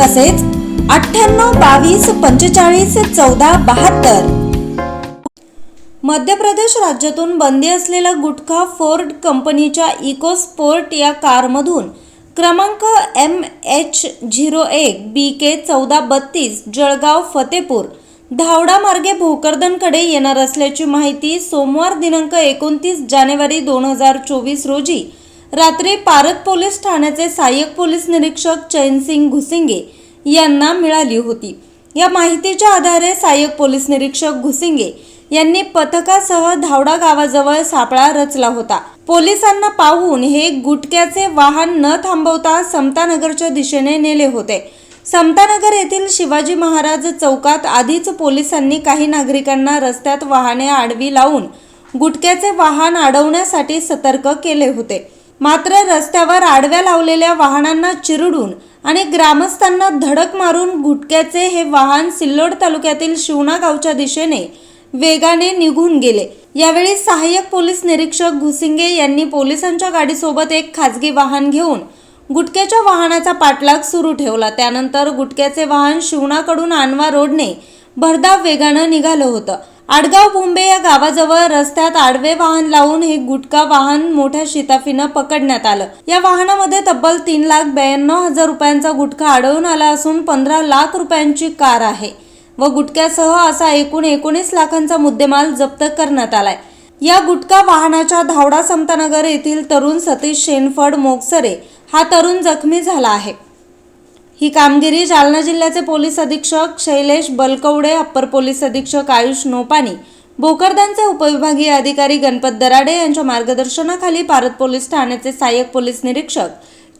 तसेच अठ्ठ्याण्णव बावीस पंचेचाळीस चौदा बहात्तर. मध्य प्रदेश राज्यातून बंदी असलेला गुटखा फोर्ड कंपनीच्या इको स्पोर्ट या कारमधून क्रमांक एम एच झिरो एक बी के चौदा बत्तीस जळगाव फतेपूर धावडा मार्गे भोकरदनकडे येणार असल्याची माहिती सोमवार दिनांक एकोणतीस जानेवारी दोन हजार चोवीस रोजी रात्री पारत पोलीस ठाण्याचे सहाय्यक पोलीस निरीक्षक चैनसिंग घुसिंगे यांना मिळाली होती. या माहितीच्या आधारे सहाय्यक पोलीस निरीक्षक घुसिंगे यांनी पथकासह धावडा गावाजवळ सापळा रचला होता. पोलिसांना पाहून हे गुटक्याचे वाहन न थांबवता समतानगरच्या दिशेने नेले होते. समतानगर येथील शिवाजी महाराज चौकात आधीच पोलिसांनी काही नागरिकांना रस्त्यात वाहने आडवी लावून गुटक्याचे वाहन अडवण्यासाठी सतर्क केले होते. मात्र रस्त्यावर आडव्या लावलेल्या वाहनांना चिरडून आणि ग्रामस्थांना धडक मारून गुटक्याचे हे वाहन सिल्लोड तालुक्यातील शिवणा गावच्या दिशेने वेगाने निघून गेले. यावेळी सहाय्यक पोलीस निरीक्षक घुसिंगे यांनी पोलिसांच्या गाडीसोबत एक खाजगी वाहन घेऊन गुटक्याच्या वाहनाचा पाठलाग सुरू ठेवला. त्यानंतर गुटक्याचे वाहन शिवणाकडून आणवा रोडने भरधाव वेगानं निघालं होतं. आडगाव भोंबे या गावाजवळ रस्त्यात आडवे वाहन लावून हे गुटखा वाहन मोठ्या शिताफीनं पकडण्यात आलं. या वाहनामध्ये तब्बल तीन लाख ब्याण्णव हजार रुपयांचा गुटखा आढळून आला असून पंधरा लाख रुपयांची कार आहे व गुटख्यासह असा एकूण एकोणीस लाखांचा मुद्देमाल जप्त करण्यात आलाय. या गुटखा वाहनाच्या धावडा समतानगर येथील तरुण सतीश शेनफड मोगसरे हा तरुण जखमी झाला आहे. ही कामगिरी जालना जिल्ह्याचे पोलीस अधीक्षक शैलेश बलकवडे अप्पर पोलीस अधीक्षक आयुष नोपानी भोकरदानचे उपविभागीय अधिकारी गणपत दराडे यांच्या मार्गदर्शनाखाली पारत पोलीस ठाण्याचे सहाय्यक पोलीस निरीक्षक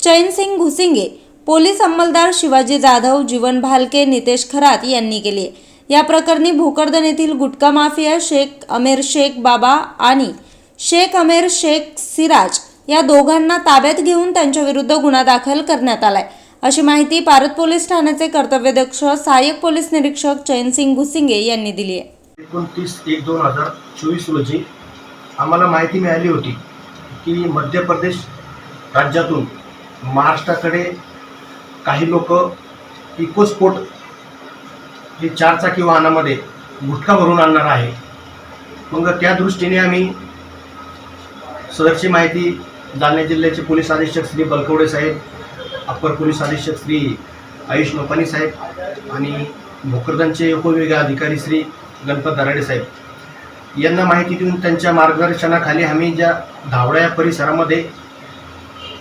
चैनसिंग घुसिंगे पोलीस अंमलदार शिवाजी जाधव जीवन भालके नितेश खरात यांनी केली या प्रकरणी भोकरदन येथील गुटखा माफिया शेख अमेर शेख बाबा आणि शेख अमेर शेख सिराज या दोघांना ताब्यात घेऊन त्यांच्याविरुद्ध गुन्हा दाखल करण्यात आलाय. अशी माहिती भारत पोलीस ठाण्याचे कर्तव्यदक्ष सहाय्यक पोलीस निरीक्षक चैनसिंग घुसिंगे यांनी दिली आहे. एकोणतीस एक दोन हजार चोवीस रोजी आम्हाला माहिती मिळाली होती की मध्य प्रदेश राज्यातून महाराष्ट्राकडे काही लोक इकोस्पोर्ट हे चारचाकी वाहनामध्ये गुटखा भरून आणणार आहे. मग त्या दृष्टीने आम्ही सदरची माहिती जालना जिल्ह्याचे पोलीस अधीक्षक श्री बलकवडे साहेब अप्पर पोलीस अधीक्षक श्री आयुष नोपानी साहेब आणि भोकरदांचे उपविभागीय अधिकारी श्री गणपत दराडे साहेब. यांना माहिती देऊन त्यांच्या मार्गदर्शनाखाली आम्ही ज्या धावडा या परिसरामध्ये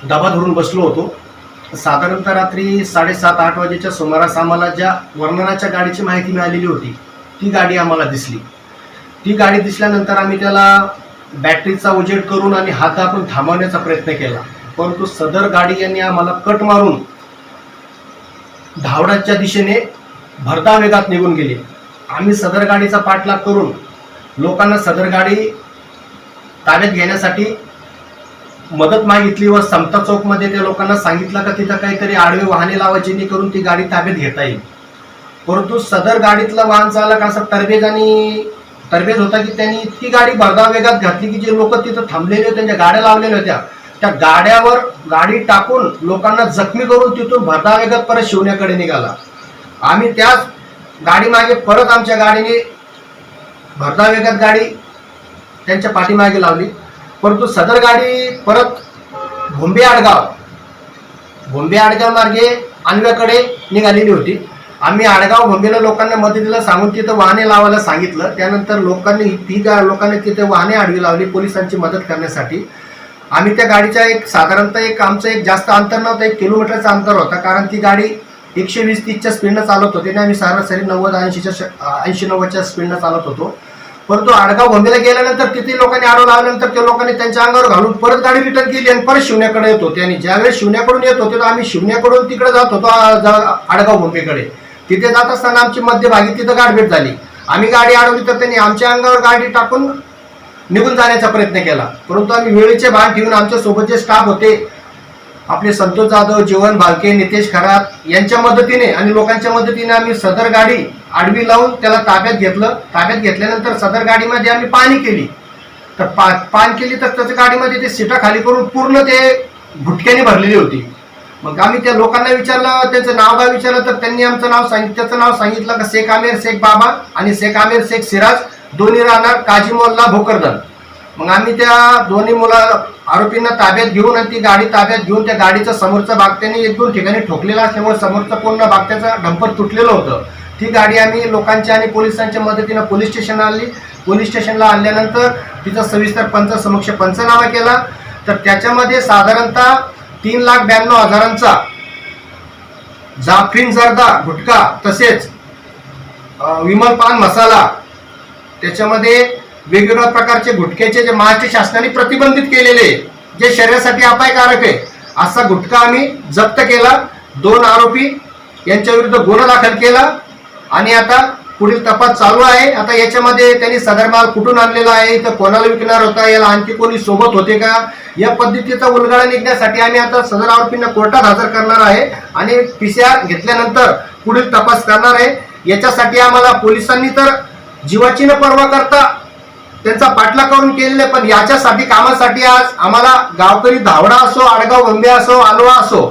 दबा धरून बसलो होतो साधारणतः रात्री साडेसात आठ वाजेच्या सुमारास आम्हाला ज्या वर्णनाच्या गाडीची माहिती मिळालेली होती ती गाडी आम्हाला दिसली. ती गाडी दिसल्यानंतर आम्ही त्याला बॅटरीचा उजेड करून आणि हात आपण थांबवण्याचा प्रयत्न केला. परंतु सदर गाडी यांनी आम्हाला कट मारून धावडाच्या दिशेने भरधा वेगात निघून गेली. आम्ही सदर गाडीचा पाठलाग करून लोकांना सदर गाडी ताब्यात घेण्यासाठी मदत मागितली व समता चौकमध्ये त्या लोकांना सांगितलं का तिथं काहीतरी आडवे वाहने लावायची जेणेकरून ती गाडी ताब्यात घेता येईल. परंतु सदर गाडीतला वाहन चालक असा तरबेज आणि तरबेज होता की त्यांनी इतकी गाडी भरधाव वेगात घातली की जे लोक तिथं थांबलेले होते त्यांच्या गाड्या लावलेल्या होत्या त्या गाड्यावर गाडी टाकून लोकांना जखमी करून तिथून भरधावेगत परत शिवण्याकडे निघाला. आम्ही त्याच गाडीमागे परत आमच्या गाडीने भरधावेगत गाडी त्यांच्या पाठीमागे लावली. परंतु सदर गाडी परत भोंबे आडगाव भोंबे आडगाव मार्गे आणव्याकडे निघालेली होती. आम्ही आडगाव भोंबेला लोकांना मदतीला सांगून तिथं वाहने लावायला सांगितलं. त्यानंतर लोकांनी ती गा लोकांनी तिथे वाहने आडवी लावली पोलिसांची मदत करण्यासाठी. आम्ही त्या गाडीचा एक साधारणतः एक आमचं एक जास्त अंतर नव्हतं एक किलोमीटरचं अंतर होतं. कारण ती गाडी एकशे वीस तीसच्या स्पीडनं चालत होती आणि आम्ही सरासरी नव्वद ऐंशीच्या ऐंशी नव्वदच्या स्पीडनं चालत होतो. परंतु आडगाव गोंदेला गेल्यानंतर तिथे लोकांनी आडव लावल्यानंतर त्या लोकांनी त्यांच्या अंगावर घालून परत गाडी रिटर्न केली आणि परत शिवण्याकडे येत होते. आणि ज्यावेळेस शिवण्याकडून येत होते तर आम्ही शिवण्याकडून तिकडे जात होतो आडगाव गोंबेकडे तिथे जात असताना आमची मध्यभागी तिथं गाठभेट झाली. आम्ही गाडी अडवली तर त्यांनी आमच्या अंगावर गाडी टाकून निघून जाण्याचा प्रयत्न केला. परंतु आम्ही वेळेचे भान ठेवून आमच्यासोबत जे स्टाफ होते. आपले संतोष जाधव जीवन भालके नितेश खरात यांच्या मदतीने आणि लोकांच्या मदतीने आम्ही सदर गाडी आडवी लावून त्याला ताब्यात घेतलं. ताब्यात घेतल्यानंतर सदर गाडीमध्ये आम्ही पाणी केली. तर पा पान केली तर त्याच्या गाडीमध्ये ते सीटा खाली करून पूर्ण ते भुटक्याने भरलेली होती. मग आम्ही त्या लोकांना विचारलं त्यांचं नाव काय विचारलं तर त्यांनी आमचं नाव सांगितलं त्याचं नाव सांगितलं का शेख आमेर शेख बाबा आणि शेख आमेर शेख सिराज. दोन्ही राहणार काजी मोल्ला भोकरदन. मग आम्ही त्या दोन्ही मुला आरोपींना ताब्यात घेऊन आणि ती गाडी ताब्यात घेऊन त्या गाडीचा समोरचा भाग त्यांनी एक दोन ठिकाणी ठोकलेला असल्यामुळे समोरचा पूर्ण भाग त्याचा डंपर तुटलेलं होतं. ती गाडी आम्ही लोकांच्या आणि पोलिसांच्या मदतीनं पोलीस स्टेशनला आणली. पोलीस स्टेशनला आणल्यानंतर तिचा सविस्तर पंच समक्ष पंचनामा केला. तर त्याच्यामध्ये साधारणतः तीन लाख ब्याण्णव हजारांचा जाफिन जर्दा गुटखा तसेच विमल पान मसाला त्याच्यामध्ये वेगवेगळ्या प्रकारचे गुटख्याचे जे महाराष्ट्र शासनाने प्रतिबंधित केलेले जे शरीरासाठी अपायकारक आहे असा गुटखा आम्ही जप्त केला. दोन आरोपी यांच्या विरुद्ध गुन्हा दाखल केला. आणि आता पुढील तपास चालू आहे. आता याच्यामध्ये त्यांनी सदर माल कुठून आणलेला आहे इथं कोणाला विकणार होता याला आणखी कोणी सोबत होते का? या पद्धतीचा उलगडा निघण्यासाठी आम्ही आता सदर आरोपींना कोर्टात हजर करणार आहे. आणि पीसीआर घेतल्यानंतर पुढील तपास करणार आहे. याच्यासाठी आम्हाला पोलिसांनी तर जीवाची न पर्वा करता त्यांचा पाठला करून केलेले पण याच्यासाठी कामासाठी आज आम्हाला गावकरी धावडा असो आडगाव बंबे असो आलोवा असो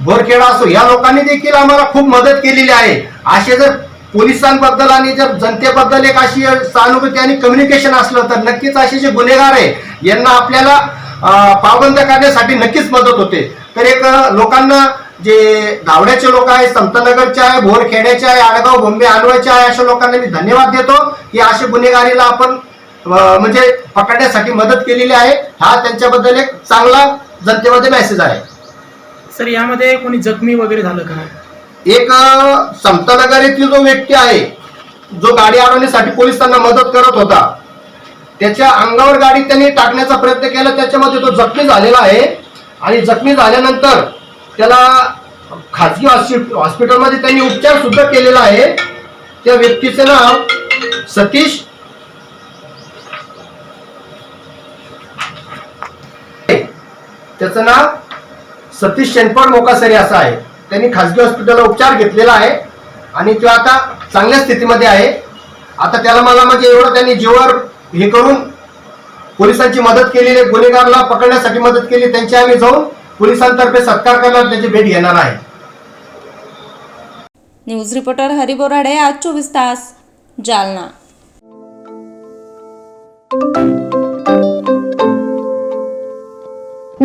बोरखेडा असो या लोकांनी देखील आम्हाला खूप मदत केलेली आहे. असे जर पोलिसांबद्दल आणि जर जनतेबद्दल एक अशी सहानुभूती आणि कम्युनिकेशन असलं तर नक्कीच असे जे गुन्हेगार आहे यांना आपल्याला पावबंद पाबंद करण्यासाठी नक्कीच मदत होते. तर एक लोकांना जे धावड्याचे लोक आहे संतनगरचे आहे भोरखेड्याचे आहे आडगाव बोंबे आलवाचे आहे अशा लोकांना मी धन्यवाद देतो. की असे गुन्हेगारीला आपण म्हणजे पकडण्यासाठी मदत केलेली आहे. हा त्यांच्याबद्दल एक चांगला जनतेमध्ये मेसेज आहे. सर यामध्ये कोणी जखमी वगैरे झालं का? एक समतानगर येथील जो व्यक्ती आहे जो गाडी अडवण्यासाठी पोलिसांना मदत करत होता त्याच्या अंगावर गाडी त्यांनी टाकण्याचा प्रयत्न केला. त्याच्यामध्ये तो जखमी झालेला आहे. आणि जखमी झाल्यानंतर त्याला खाजगी हॉस्पिटलमध्ये त्यांनी उपचार सुद्धा केलेला आहे. त्या व्यक्तीचे नाव सतीश त्याचं नाव सतीश शेनपाड मोकासरी असं आहे. त्यांनी खाजगी हॉस्पिटलला उपचार घेतलेला आहे आणि तो आता चांगल्या स्थितीमध्ये आहे. आता त्याला मला म्हणजे एवढं त्यांनी जीवावर हे करून पोलिसांची मदत केलेली गुन्हेगारला पकडण्यासाठी मदत केली त्यांची आम्ही जाऊन पोलिसांतर्फे सत्कार करणार त्याची भेट घेणार आहे. न्यूज रिपोर्टर हरी बोराडे आज चोवीस तास जालना.